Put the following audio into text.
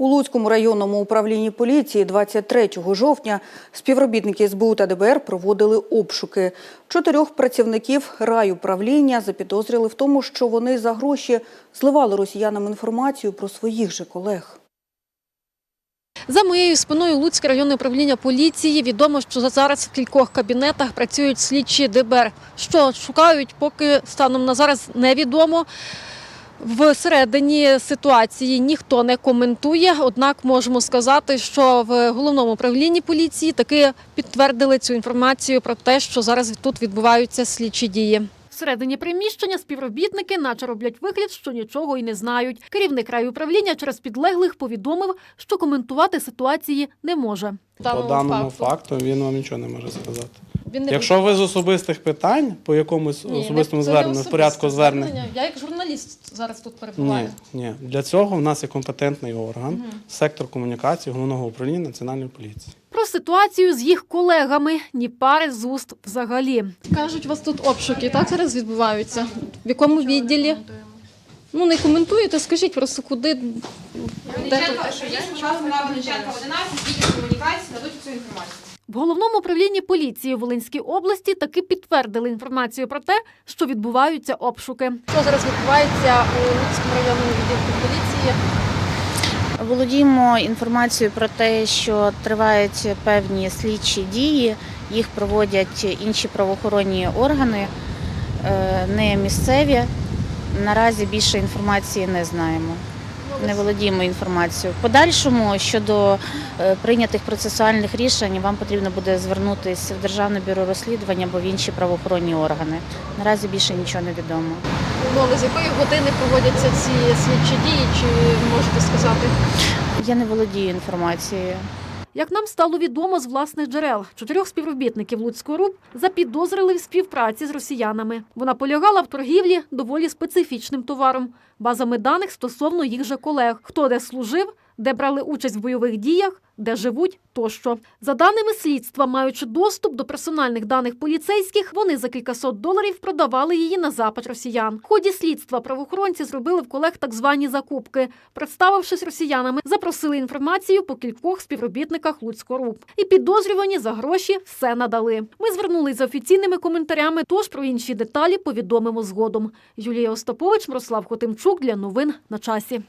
У Луцькому районному управлінні поліції 23 жовтня співробітники СБУ та ДБР проводили обшуки. Чотирьох працівників райуправління запідозрили в тому, що вони за гроші зливали росіянам інформацію про своїх же колег. За моєю спиною Луцьке районне управління поліції відомо, що зараз в кількох кабінетах працюють слідчі ДБР. Що шукають, поки станом на зараз невідомо. Всередині ситуації ніхто не коментує. Однак можемо сказати, що в головному управлінні поліції таки підтвердили цю інформацію про те, що зараз тут відбуваються слідчі дії. Всередині приміщення співробітники наче роблять вигляд, що нічого й не знають. Керівник райуправління через підлеглих повідомив, що коментувати ситуації не може. По даному факту він вам нічого не може сказати. Він не Якщо ви з особистих питань по якомусь Ні, особистому не- це не зверненню, в особисте порядку звернення. Я як журналіст зараз тут перебуваю. Ні, ні. Для цього в нас є компетентний орган, сектор комунікації головного управління національної поліції. Про ситуацію з їх колегами ні пари з уст взагалі. Кажуть, у вас тут обшуки, так зараз відбуваються? В якому відділі? Ну не коментуєте, скажіть просто куди. Де Дівчата, що є у вас справа Дівчатка 11, відділ комунікації дадуть цю інформацію. В головному управлінні поліції Волинській області таки підтвердили інформацію про те, що відбуваються обшуки. Що зараз відбувається у Луцькому районному відділку поліції? Володіємо інформацією про те, що тривають певні слідчі дії, їх проводять інші правоохоронні органи, е, не місцеві. Наразі більше інформації не знаємо. Не володіємо інформацією. В подальшому щодо е, прийнятих процесуальних рішень вам потрібно буде звернутися в Державне бюро розслідування або в інші правоохоронні органи. Наразі більше нічого не відомо. Умови з якої години проводяться ці слідчі дії, чи можете сказати? Я не володію інформацією. Як нам стало відомо з власних джерел, чотирьох співробітників Луцького РУП запідозрили в співпраці з росіянами. Вона полягала в торгівлі доволі специфічним товаром, базами даних стосовно їх же колег, хто де служив, де брали участь в бойових діях, де живуть тощо. За даними слідства, маючи доступ до персональних даних поліцейських, вони за кількасот доларів продавали її на запит росіян. В ході слідства правоохоронці зробили в колег так звані закупки. Представившись росіянами, запросили інформацію по кількох співробітниках Луцького РУП. І підозрювані за гроші все надали. Ми звернулись за офіційними коментарями, тож про інші деталі повідомимо згодом. Юлія Остапович, Мирослав Хотимчук для новин на часі.